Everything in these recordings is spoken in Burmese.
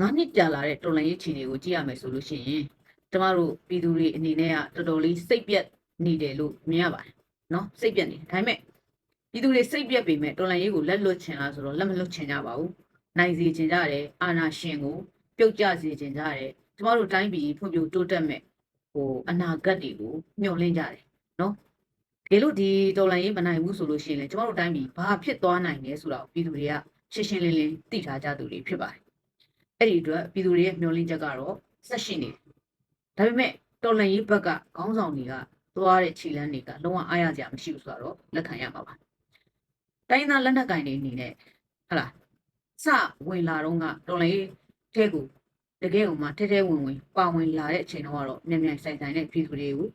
ငါးနှစ်ကြာလာတဲ့တော်လှန်ရေးခြေတွေကိုကြည့်ရမယ်ဆိုလို့ရှိရင်ကျမတို့ပြည်သူတွေအနေနဲ့ကတော်တော်လေးစိတ်ပြက်နေတယ်လို့မြင်ရပါတယ်နော်စိတ်ပြက်နေတယ်ဒါပေမဲ့ပြည်သူတွေစိတ်ပြက်ပေမဲ့တော်လှန်ရေးကိုလက်လွတ်ချင်လားဆိုတော့လက်မလွတ်ချင်ကြပါဘူးနိုင်စီချင်ကြတယ်အာဏာရှင်ကိုပြုတ်ကျစေချင်ကြတယ်ကျမတို့တိုင်းပြည်ဖွံ့ဖြိုးတိုးတက်မဲ့ဟိုအနာဂတ်တွေကိုမျှော်လင့်ကြတယ်နော်တကယ်လို့ဒီတော်လှန်ရေးမနိုင်ဘူးဆိုလို့ရှိရင်လေကျမတို့တိုင်းပြည်ဘာဖြစ်သွားနိုင်လဲဆိုတာကိုပြည်သူတွေကရှင်းရှင်းလင်းလင်းသိထားကြသူတွေဖြစ်ပါတယ် အဲ့ဒီအတွက်ပြည်သူတွေရဲ့မျှော်လင့်ချက်ကတော့ဆက်ရှိနေတယ်။ဒါပေမဲ့တော်လန်ရေးဘက်ကခေါင်းဆောင်တွေကသွားတဲ့ခြေလမ်းတွေကလုံးဝအားရကြမရှိဘူးဆိုတော့လက်ခံရမှာပါ။တိုင်းသားလက်နက်ကင်တွေအနေနဲ့ဟလာစဝင်လာတော့ကတော်လန်ရေးထဲကိုတကယ်ကိုမှထဲထဲဝင်ဝင်ပါဝင်လာတဲ့အချိန်တော့ကတော့မြန်မြန်ဆိုင်ဆိုင်နဲ့ပြည်သူတွေကို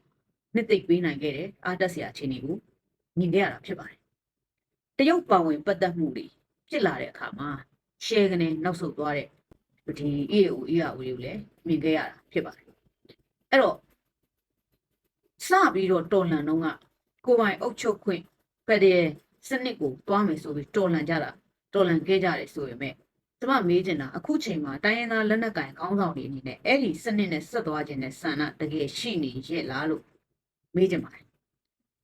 နှစ်သိပ်ပေးနိုင်ခဲ့တယ်အားတက်စရာအခြေအနေကိုမြင်ခဲ့ရတာဖြစ်ပါတယ်။တရုတ်ပါဝင်ပတ်သက်မှုတွေဖြစ်လာတဲ့အခါမှာ share ကနေနောက်ဆုတ်သွားတဲ့ ဒီ EAO EAO တွေကိုလည်းမြင်ခဲ့ရတာဖြစ်ပါတယ်အဲ့တော့စပြီးတော့တော်လန်တော့ကကိုယ်ပိုင်အုပ်ချုပ်ခွင့်ဖက်တဲ့စနစ်ကိုတွားမယ်ဆိုပြီးတော်လန်ကြတာတော်လန်ခဲ့ကြတယ်ဆိုပေမဲ့ကျမမေးချင်တာအခုချိန်မှာတိုင်းရင်းသားလက်နက်ကိုင်ခေါင်းဆောင်တွေအနေနဲ့အဲ့ဒီစနစ်နဲ့ဆက်သွားခြင်းနဲ့ဆန္ဒတကယ်ရှိနေရဲ့လားလို့မေးချင်ပါတယ်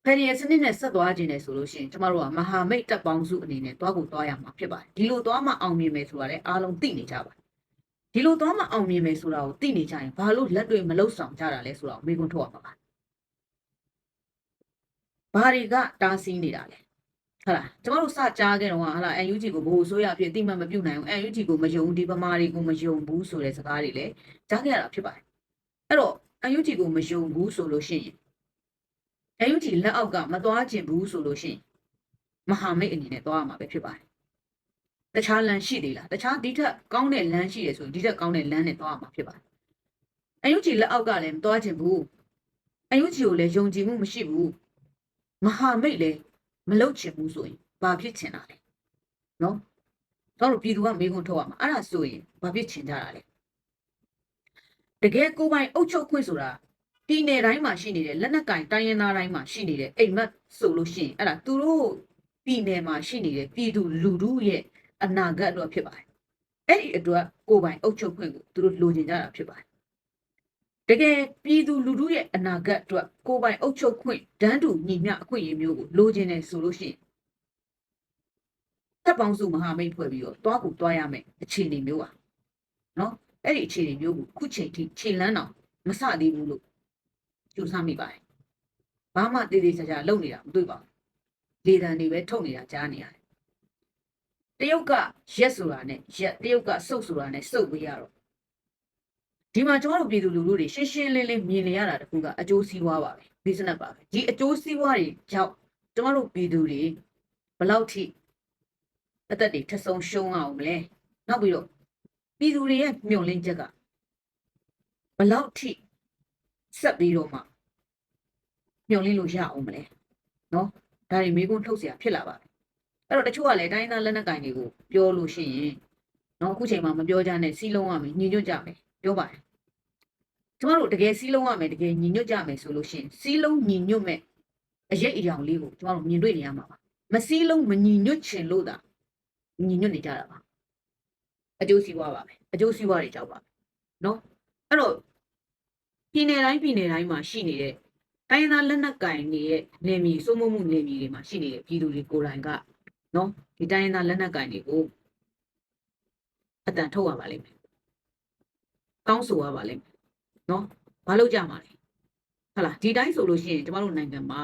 ဖက်ရဲ့စနစ်နဲ့ဆက်သွားခြင်းနဲ့ဆိုလို့ရှိရင်ကျမတို့ကမဟာမိတ်တပ်ပေါင်းစုအနေနဲ့တွားကိုတွားရမှာဖြစ်ပါတယ်ဒီလိုတွားမှအောင်မြင်မယ်ဆိုတာလည်းအားလုံးသိနေကြပါ ဒီလိုသွားမအောင်မြင်မယ်ဆိုတာကိုသိနေကြရင်ဘာလို့လက်တွေမလုဆောင်ကြတာလဲဆိုတာကိုမေးခွန်းထုတ်ရမှာပါဘာတွေကတားဆီးနေတာလဲဟုတ်လားကျမတို့စကြားခဲ့တော့ဟာလား UNG ကိုဘိုးဆိုရအဖြစ်အတိမတ်မပြုတ်နိုင်ဘူး UNG ကိုမယုံဒီဗမာတွေကိုမယုံဘူးဆိုတဲ့စကားတွေလည်းကြားခဲ့ရတာဖြစ်ပါတယ်အဲ့တော့ UNG ကိုမယုံဘူးဆိုလို့ရှိရင် UNG လက်အောက်ကမသွားကျင်ဘူးဆိုလို့ရှိရင်မဟာမိတ်အနေနဲ့သွားရမှာပဲဖြစ်ပါတယ် တခြားလမ်းရှိသေးလားတခြားဒီထက်ကောင်းတဲ့လမ်းရှိရဆိုရင်ဒီထက်ကောင်းတဲ့လမ်းနဲ့သွားမှာဖြစ်ပါတယ်အယုတ်ကြီးလက်အောက်ကလည်းမသွားချင်ဘူးအယုတ်ကြီးကိုလည်းယုံကြည်မှုမရှိဘူးမဟာမိတ်လည်းမလုပ်ချင်ဘူးဆိုရင်ဘာဖြစ်ချင်တာလဲနော်တော့တို့ပြည်သူကမေးခွန်းထုတ်ရမှာအဲ့ဒါဆိုရင်ဘာဖြစ်ချင်ကြတာလဲတကယ်ကိုယ်ပိုင်အုပ်ချုပ်ခွင့်ဆိုတာပြည်နယ်တိုင်းမှာရှိနေတဲ့လက်နက်ကင်တိုင်းရင်းသားတိုင်းမှာရှိနေတဲ့အိမ်မက်ဆိုလို့ရှိရင်အဲ့ဒါသူတို့ပြည်နယ်မှာရှိနေတဲ့ပြည်သူလူထုရဲ့ အနာဂတ်အတွက်ဖြစ်ပါတယ်။အဲ့ဒီအတွက်ကိုယ်ပိုင်အုပ်ချုပ်ခွင့်ကိုသူတို့လိုချင်ကြတာဖြစ်ပါတယ်။တကယ်ပြည်သူလူထုရဲ့အနာဂတ်အတွက်ကိုယ်ပိုင်အုပ်ချုပ်ခွင့်ဒန်းတူညီမျှအခွင့်အရေးမျိုးကိုလိုချင်တယ်ဆိုလို့ရှိရင်တပ်ပေါင်းစုမဟာမိတ်ဖွဲ့ပြီးတော့တွားကိုတွားရမယ်အခြေအနေမျိုးอ่ะနော်အဲ့ဒီအခြေအနေမျိုးကိုခုချိန်ထိခြေလန်းတော့မစသေးဘူးလို့ကြိုးစားမိပါတယ်။ဘာမှတည်တည်ချာချာလုပ်နေတာမတွေ့ပါဘူး။လေတံတွေပဲထုတ်နေတာကြားနေရတယ် တရုတ်ကရက်ဆိုတာနဲ့ရက်တရုတ်ကစုပ်ဆိုတာနဲ့စုပ်ပေးရတော့ဒီမှာကျွန်တော်တို့ပြည်သူလူထုတွေရှင်းရှင်းလင်းလင်းမြင်နေရတာတခုကအကျိုးစီးပွားပါပဲ business ပါပဲဒီအကျိုးစီးပွားတွေကြောင့်ကျွန်တော်တို့ပြည်သူတွေဘယ်လောက်ထိအသက်တွေထပ်ဆုံးရှုံးအောင်မလဲနောက်ပြီးတော့ပြည်သူတွေရဲ့မျှော်လင့်ချက်ကဘယ်လောက်ထိဆက်ပြီးတော့မှမျှော်လင့်လို့ရအောင်မလဲနော်ဒါတွေမေးခွန်းထုတ်เสียဖြစ်လာပါ ် အဲ့တော့တချို့ကလည်းတိုင်းသားလက်နက်ကင်တွေကိုပြောလို့ရှိရင်နော်အခုချိန်မှာမပြောကြနဲ့စီးလုံးရမယ်ညီညွတ်ကြမယ်ပြောပါတယ်ကျမတို့တကယ်စီးလုံးရမယ်တကယ်ညီညွတ်ကြမယ်ဆိုလို့ရှိရင်စီးလုံးညီညွတ်မဲ့အရေးအယောင်လေးကိုကျမတို့မြင်တွေ့နေရမှာပါမစီးလုံးမညီညွတ်ချင်လို့သာညီညွတ်နေကြတာပါအကျိုးစီးပွားပါပဲအကျိုးစီးပွားတွေကြောက်ပါပဲနော်အဲ့တော့ပြည်နယ်တိုင်းပြည်နယ်တိုင်းမှာရှိနေတဲ့တိုင်းသားလက်နက်ကင်တွေရဲ့နေမီစိုးမိုးမှုနေမီတွေမှာရှိနေတဲ့ပြည်သူတွေကိုယ်တိုင်က နော်ဒီတိုင်းရင်းသားလက်နက်ကင်တွေကိုအတန်ထုတ်ရပါလိမ့်မယ်ကောင်းဆိုရပါလိမ့်မယ်နော်ဘာလို့ကြမှာလဲဟုတ်လားဒီတိုင်းဆိုလို့ရှိရင်ကျမတို့နိုင်ငံမှာ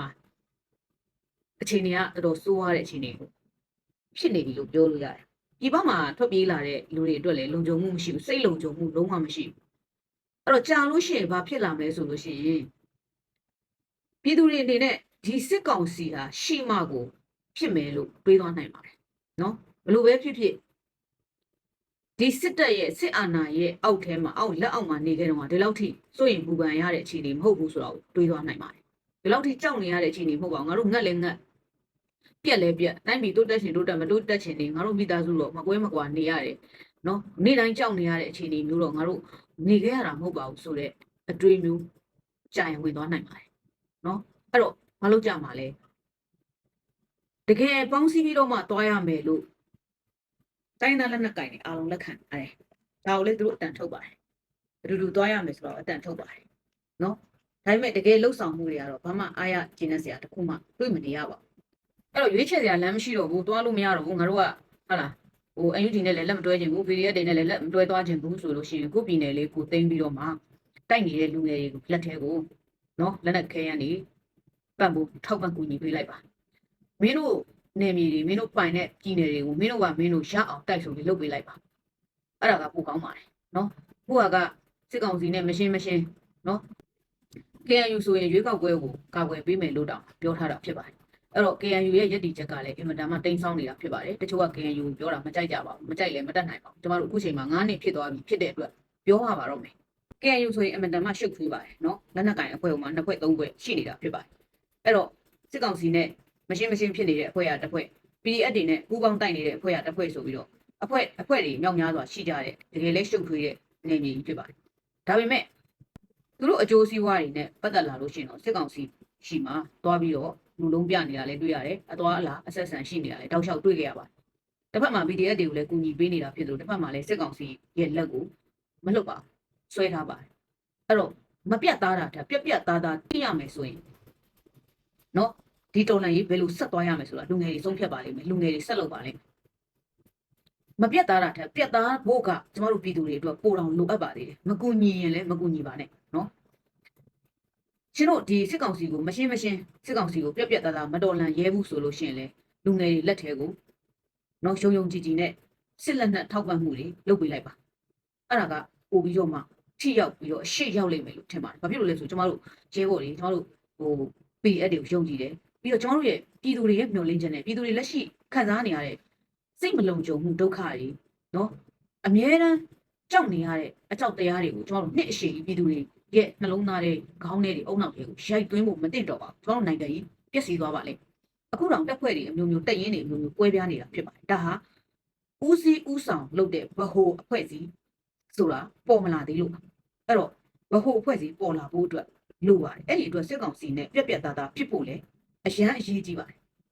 အခြေအနေကတော်တော်ဆိုးရတဲ့အခြေအနေကိုဖြစ်နေပြီလို့ပြောလို့ရတယ်ဒီဘက်မှာထွက်ပြေးလာတဲ့လူတွေအတွက်လည်းလုံခြုံမှုမရှိဘူးစိတ်လုံခြုံမှုလုံးဝမရှိဘူးအဲ့တော့ကြာလို့ရှိရင်ဘာဖြစ်လာမလဲဆိုလို့ရှိရင်ပြည်သူတွေအနေနဲ့ဒီစစ်ကောင်စီဟာရှီမကို ဖြစ်မယ်လို့တွေးသွားနိုင်ပါတယ်နော်ဘလို့ပဲဖြစ်ဖြစ်ဒီစစ်တပ်ရဲ့စစ်အာဏာရဲ့အောက်ထဲမှာအောက်လက်အောက်မှာနေခဲ့တော့ဒီလောက်ထိစိုးရင်ပူပန်ရတဲ့အခြေအနေမဟုတ်ဘူးဆိုတော့တွေးသွားနိုင်ပါတယ်ဒီလောက်ထိကြောက်နေရတဲ့အခြေအနေမဟုတ်ပါဘူးငါတို့ငတ်လဲငတ်ပြက်လဲပြက်တိုင်းပြည်တိုးတက်ရှင်တိုးတက်မတိုးတက်ရှင်နေငါတို့မိသားစုတော့မကွဲမကွာနေရတယ်နော်နေ့တိုင်းကြောက်နေရတဲ့အခြေအနေမျိုးတော့ငါတို့နေခဲ့ရတာမဟုတ်ပါဘူးဆိုတော့အတွေးမျိုးကြာရင်ဝင်သွားနိုင်ပါတယ်နော်အဲ့တော့မလုပ်ကြမှာလဲ တကယ်ပေါင်းစည်းပြီးတော့မှတွားရမယ်လို့တိုင်းသားလက်နက်ကင်တွေအားလုံးလက်ခံတယ်ဒါကိုလည်းသူတို့အတန်ထုတ်ပါတယ်ဘယ်လိုလိုသွားရမယ်ဆိုတော့အတန်ထုတ်ပါတယ်နော်ဒါပေမဲ့တကယ်လှုပ်ဆောင်မှုတွေကတော့ဘာမှအားရကျင်းနေစရာတစ်ခုမှတွေ့မနေရပါဘူးအဲ့တော့ရွေးချယ်စရာလမ်းမရှိတော့ဘူးသွားလို့မရတော့ဘူးငါတို့ကဟာလားဟို UNG နဲ့လည်းလက်မတွဲခြင်းဘူး PDF တွေနဲ့လည်းလက်မတွဲသွားခြင်းဘူးဆိုလို့ရှိရင်ကိုပြည်နယ်လေးကိုသိမ်းပြီးတော့မှတိုက်နေတဲ့လူငယ်တွေကိုလက်ထဲကိုနော်လက်နက်ခဲရန်နေပံ့ဖို့ထောက်ပံ့ကူညီပေးလိုက်ပါ မင်းတို့နေမြေတွေမင်းတို့ပိုင်တဲ့ပြည်နယ်တွေကိုမင်းတို့ကမင်းတို့ရအောင်တိုက်ဆိုပြီးလုပ်ပေးလိုက်ပါအဲ့ဒါကပိုကောင်းပါတယ်နော်ခုကစစ်ကောင်စီနဲ့မရှင်းမရှင်းနော် KNU ဆိုရင်ရွေးကောက်ပွဲကိုကာကွယ်ပေးမယ်လို့တောင်ပြောထားတာဖြစ်ပါတယ်အဲ့တော့ KNU ရဲ့ရည်တည်ချက်ကလည်းအင်မတန်မှတိမ်ဆောင်းနေတာဖြစ်ပါတယ်တချို့က KNU ကိုပြောတာမကြိုက်ကြပါဘူးမကြိုက်လည်းမတတ်နိုင်ပါဘူးကျမတို့အခုချိန်မှာ9နှစ်ဖြစ်သွားပြီဖြစ်တဲ့အတွက်ပြောရပါတော့မယ် KNU ဆိုရင်အင်မတန်မှရှုပ်ထွေးပါတယ်နော်လက်နက်ကင်အဖွဲ့ဟိုမှာနှစ်ဖွဲ့သုံးဖွဲ့ရှိနေတာဖြစ်ပါတယ်အဲ့တော့စစ်ကောင်စီနဲ့ မရှင်းမရှင်းဖြစ်နေတဲ့အဖွဲ့ကတစ်ဖွဲ့ PDF တွေနဲ့ပူးပေါင်းတိုက်နေတဲ့အဖွဲ့ကတစ်ဖွဲ့ဆိုပြီးတော့အဖွဲ့အဖွဲ့တွေမြောက်များစွာရှိကြတဲ့တကယ်လဲရှုပ်ထွေးတဲ့နေမြေကြီးဖြစ်ပါတယ်ဒါပေမဲ့သူတို့အကျိုးစီးပွားတွေနဲ့ပတ်သက်လာလို့ရှိရင်တော့စစ်ကောင်စီရှိမှသွားပြီးတော့လူလုံးပြနေတာလည်းတွေ့ရတယ်အသွားအလာအဆက်ဆံရှိနေတာလည်းတောက်လျှောက်တွေ့ကြရပါတယ်တစ်ဖက်မှာ BDF တွေကိုလည်းကူညီပေးနေတာဖြစ်လို့တစ်ဖက်မှာလည်းစစ်ကောင်စီရဲ့လက်ကိုမလွတ်ပါဘူးဆွဲထားပါတယ်အဲ့တော့မပြတ်သားတာဒါပြက်ပြက်သားသားသိရမယ်ဆိုရင်နော် ဒီတော်လန်ကြီးဘယ်လိုဆက်သွားရမယ်ဆိုတာလူငယ်တွေဆုံးဖြတ်ပါလိမ့်မယ်လူငယ်တွေဆက်လုပ်ပါလိမ့်မယ်မပြတ်သားတာတဲ့ပြတ်သားဖို့ကကျမတို့ပြည်သူတွေအတွက်ပိုတောင်လိုအပ်ပါသေးတယ်မကူညီရင်လည်းမကူညီပါနဲ့နော်ရှင်တို့ဒီစစ်ကောင်စီကိုမရှင်းမရှင်းစစ်ကောင်စီကိုပြက်ပြက်သားသားမတော်လန်ရဲဘူးဆိုလို့ရှိရင်လေလူငယ်တွေလက်ထဲကိုနော်ရုံရုံကြည်ကြည်နဲ့စစ်လက်နက်ထောက်ပံ့မှုတွေလုပ်ပေးလိုက်ပါအဲ့ဒါကပို့ပြီးတော့မှထိရောက်ပြီးတော့အရှိရောက်လိမ့်မယ်လို့ထင်ပါတယ်ဘာဖြစ်လို့လဲဆိုကျမတို့ရဲဘော်တွေကျမတို့ဟို PDF တွေကိုယုံကြည်တယ် ပြီးတော့ကျမတို့ရဲ့ပြည်သူတွေရဲ့မျှော်လင့်ချက်နဲ့ပြည်သူတွေလက်ရှိခံစားနေရတဲ့စိတ်မလုံခြုံမှုဒုက္ခတွေနော်အမြဲတမ်းကြောက်နေရတဲ့အကြောက်တရားတွေကိုကျမတို့နှစ်အရှိကြီးပြည်သူတွေရဲ့နှလုံးသားတွေခေါင်းထဲတွေအုံနောက်တွေကိုရိုက်သွင်းဖို့မတင်တော့ပါဘူးကျွန်တော်တို့နိုင်ငံကြီးပြည့်စည်သွားပါလေအခုတော့တက်ဖွဲ့တွေအမျိုးမျိုးတက်ရင်တွေအမျိုးမျိုးကွဲပြားနေတာဖြစ်ပါတယ်ဒါဟာဦးစီးဦးဆောင်လုပ်တဲ့ဗဟိုအဖွဲ့အစည်းဆိုတာပေါ်မလာသေးလို့ပါအဲ့တော့ဗဟိုအဖွဲ့အစည်းပေါ်လာဖို့အတွက်လိုပါတယ်အဲ့ဒီအတွက်စစ်ကောင်စီနဲ့ပြက်ပြက်သားသားဖြစ်ဖို့လေ အရန်အရေးကြီးပါတယ်